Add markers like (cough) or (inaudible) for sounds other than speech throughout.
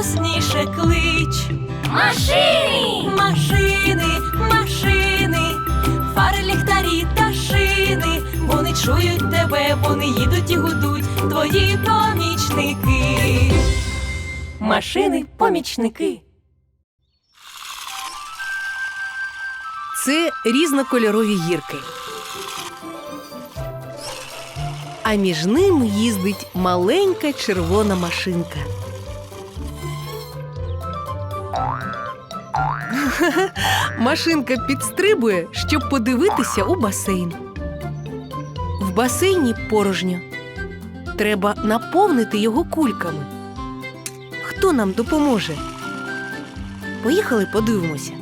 голосніше, клич. Машини! Машини, машини, фари, ліхтарі та шини. Вони чують тебе, вони їдуть і гудуть, твої помічники. Машини, помічники. Це різнокольорові гірки. А між ними їздить маленька червона машинка. (laughs) Машинка підстрибує, щоб подивитися у басейн. В басейні порожньо. Треба наповнити його кульками. Хто нам допоможе? Поїхали подивимося.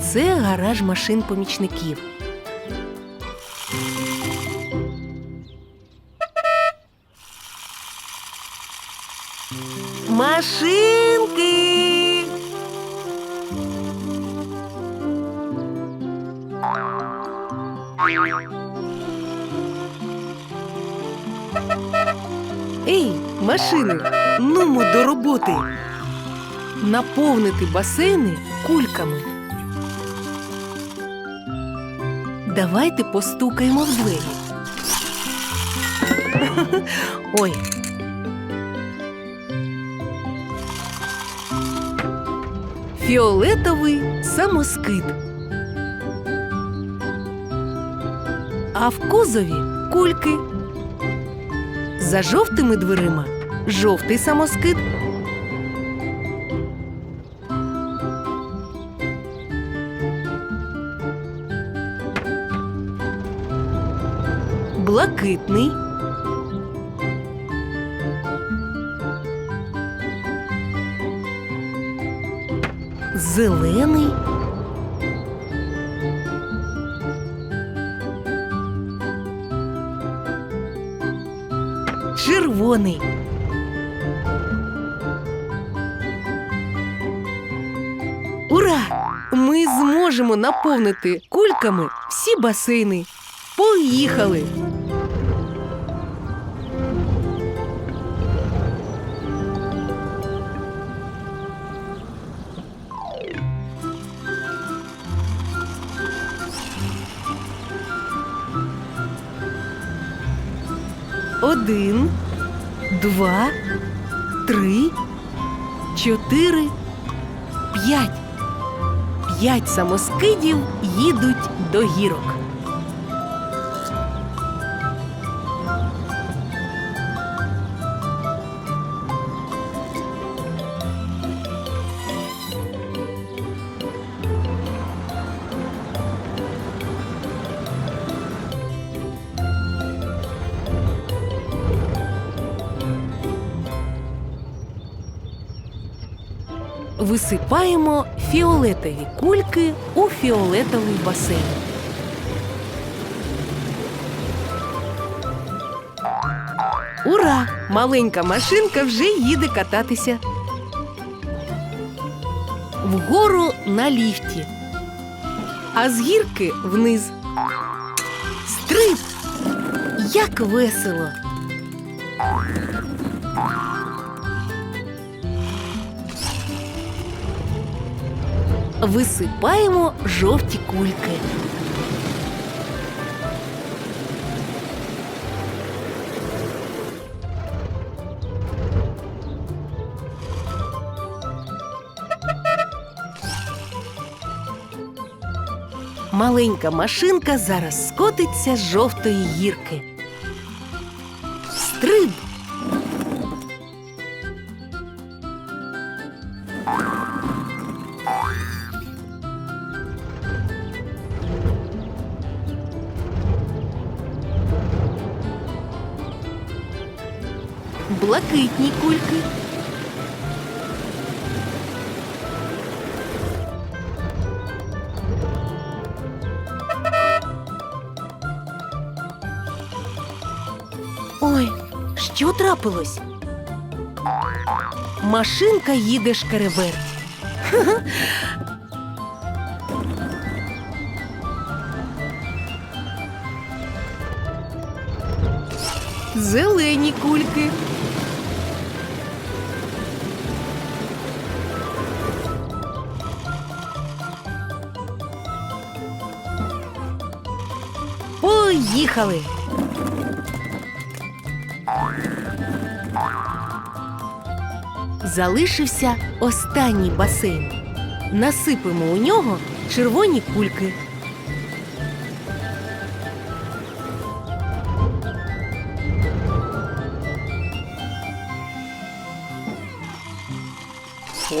Це гараж машин помічників. Машинки. Ей, машини, нумо до роботи. Наповнити басейни кульками. Давайте постукаємо в двері. (laughs) Ой. Фіолетовий самоскид. А в кузові кульки. За жовтими дверима жовтий самоскид. Блакитний. Зелений. Червоний. Ура! Ми зможемо наповнити кульками всі басейни. Поїхали! Один, два, три, чотири, п'ять. П'ять самоскидів їдуть до гірок. Висипаємо фіолетові кульки у фіолетовий басейн. Ура! Маленька машинка вже їде кататися. Вгору на ліфті, а з гірки вниз. Стриб! Як весело! Висипаємо жовті кульки. Маленька машинка зараз скотиться з жовтої гірки. Стриб! блакитні кульки. Ой, що трапилось? Машинка їде шкереберть. (laughs) Зелені кульки. Поїхали! Залишився останній басейн. Насипемо у нього червоні кульки.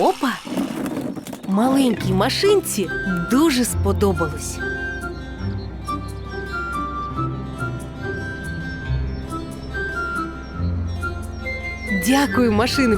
Опа! Маленькій машинці дуже сподобалось. Дякую, машини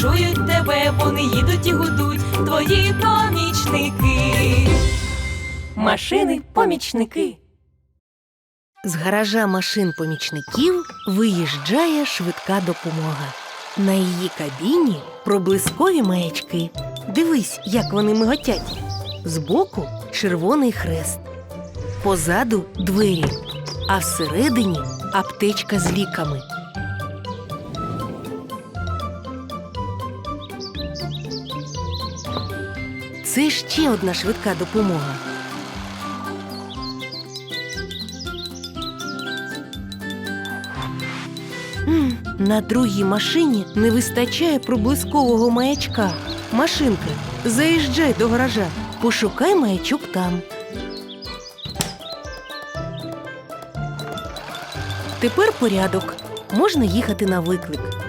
чують тебе, вони їдуть і гудуть, твої помічники. Машини, помічники. З гаража машин помічників виїжджає швидка допомога. На її кабіні проблискові маячки. Дивись, як вони миготять. Збоку червоний хрест, позаду двері, а всередині аптечка з ліками. Це ще одна швидка допомога. На другій машині не вистачає проблискового маячка. Машинка, заїжджай до гаража, пошукай маячок там. Тепер порядок. Можна їхати на виклик.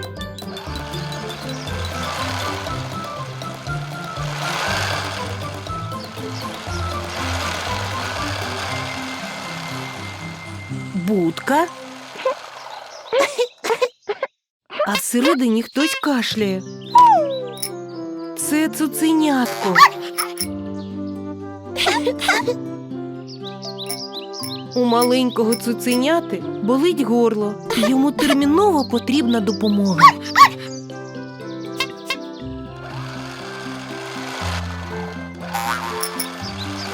Будка. А всередині хтось кашляє. Це цуценятко. У маленького цуценяти болить горло. Йому терміново потрібна допомога.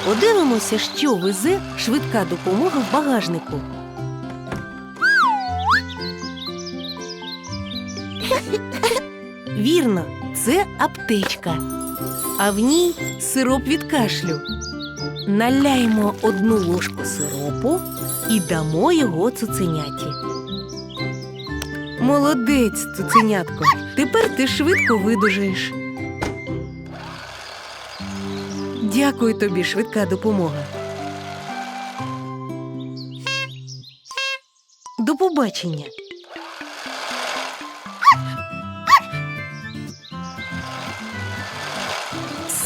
Подивимося, що везе швидка допомога в багажнику. Вірно, це аптечка, а в ній сироп від кашлю. Наляємо одну ложку сиропу і дамо його цуценяті. Молодець, цуценятко. Тепер ти швидко видужаєш. Дякую тобі, швидка допомога. До побачення.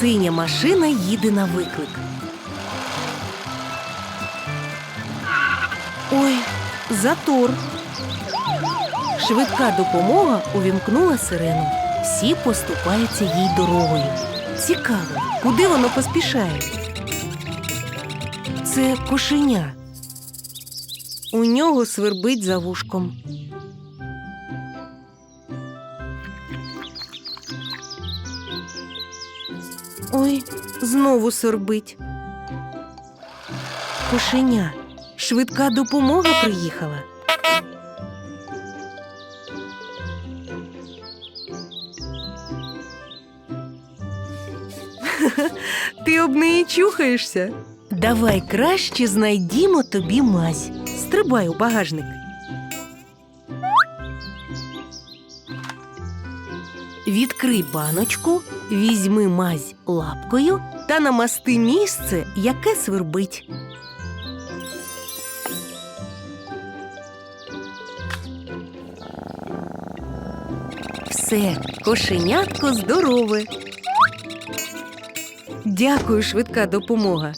Синя машина їде на виклик. Ой, затор. Швидка допомога увімкнула сирену. Всі поступаються їй дорогою. Цікаво, куди воно поспішає? Це кошеня. У нього свербить за вушком. Ой, знову сорбить. Кошеня. Швидка допомога приїхала. (laughs) Ти об неї чухаєшся. Давай краще знайдімо тобі мазь. Стрибай у багажник. Відкрий баночку, візьми мазь лапкою та намасти місце, яке свербить. Все, кошенятко здорове. Дякую, швидка допомога.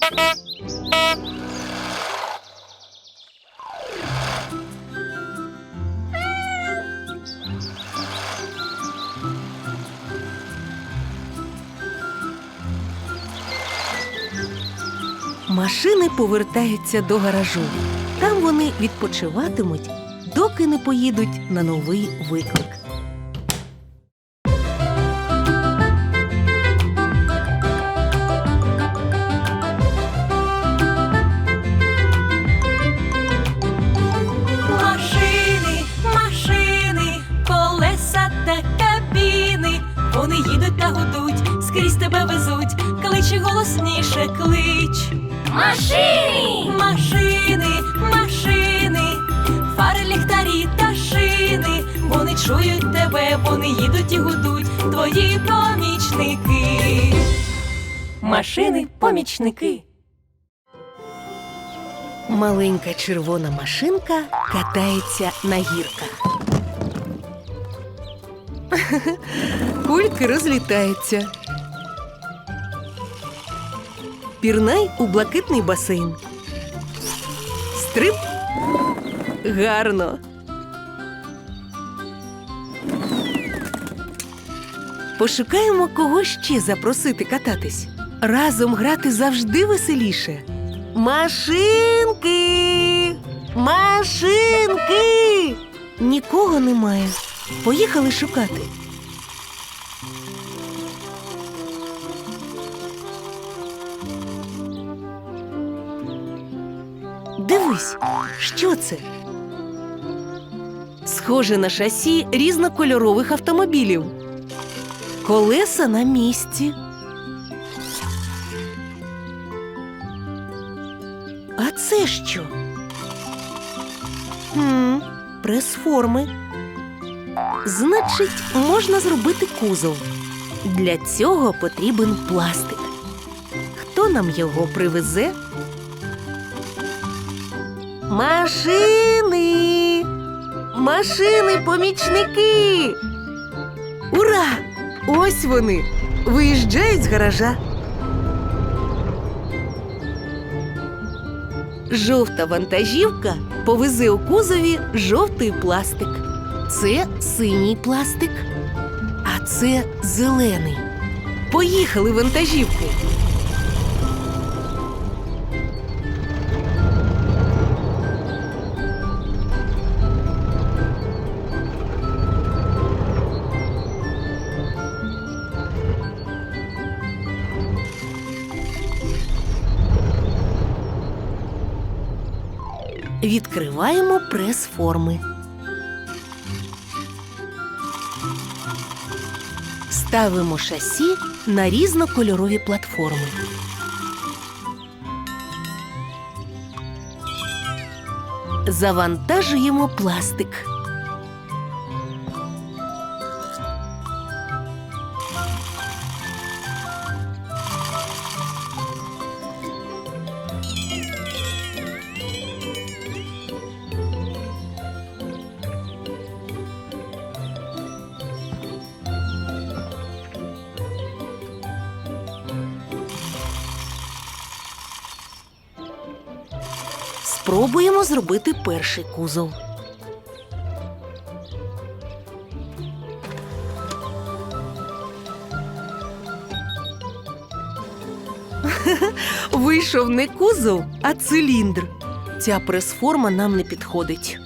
Машини повертаються до гаражу. Там вони відпочиватимуть, доки не поїдуть на новий виклик. Машини! Машини, машини, фари, ліхтарі та шини. Вони чують тебе, вони їдуть і гудуть, твої помічники. Машини, помічники. Маленька червона машинка катається на гірках. Кульки розлітаються. Пірнай у блакитний басейн. Стрип. Гарно. Пошукаємо кого ще запросити кататись. Разом грати завжди веселіше. Машинки! Машинки! Нікого немає. Поїхали шукати. Дивись, що це? Схоже на шасі різнокольорових автомобілів. Колеса на місці. А це що? Хм, прес-форми. Значить, можна зробити кузов. Для цього потрібен пластик. Хто нам його привезе? Машини! Машини, помічники! Ура! Ось вони! Виїжджають з гаража. Жовта вантажівка повезе у кузові жовтий пластик. Це синій пластик, а це зелений. Поїхали вантажівки. Відкриваємо прес-форми. Ставимо шасі на різнокольорові платформи. Завантажуємо пластик. Спробуємо зробити перший кузов. (laughs) Вийшов не кузов, а циліндр. Ця прес-форма нам не підходить.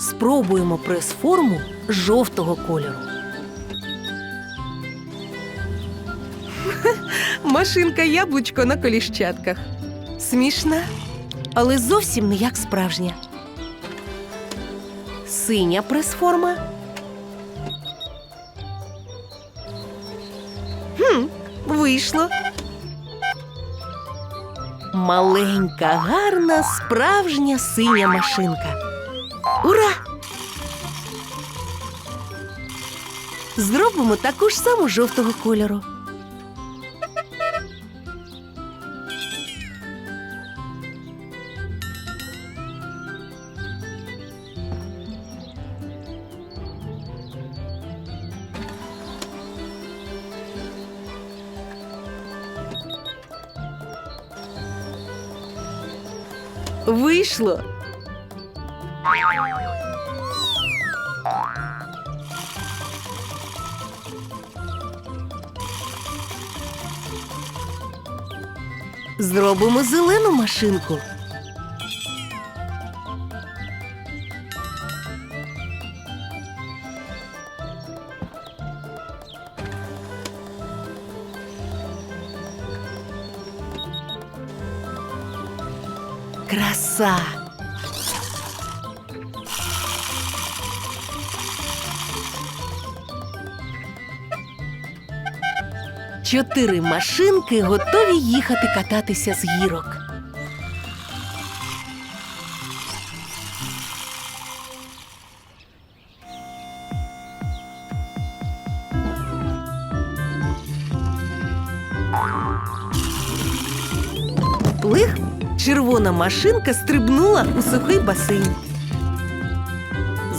Спробуємо прес-форму жовтого кольору. (laughs) Машинка яблучко на коліщатках. Смішна, але зовсім не як справжня. Синя прес-форма. Хм, вийшло. Маленька, гарна, справжня синя машинка. Ура! Зробимо таку ж саму жовтого кольору. Вийшло. Зробимо зелену машинку. Краса! Чотири машинки готові їхати кататися з гірок. Червона машинка стрибнула у сухий басейн.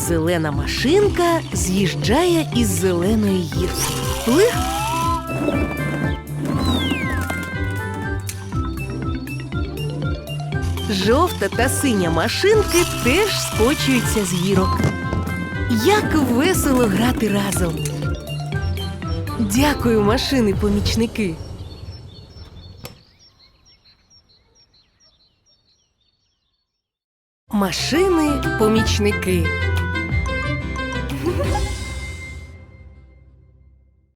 Зелена машинка з'їжджає із зеленої гірки. Плих. Жовта та синя машинки теж скочуються з гірок. Як весело грати разом. Дякую, машини-помічники. Машини-помічники.